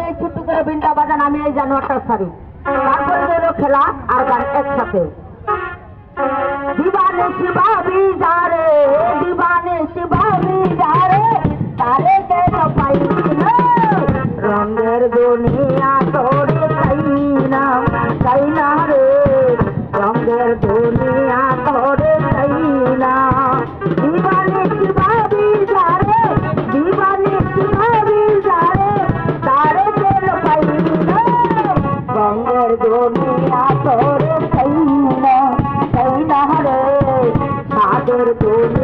আমি এই ছুটি করে বিনটা বাজান আমি এই জানোয়ারটা সারি তারপরে এলো খেলা আর গান একসাথে। দিবানে শিবাবি যারে, দিবানে শিবাবি যারে, তারে কেন পাই রঙের দুনিয়া দুনিয়া তোর চাই না চাই না রে দুনিয়া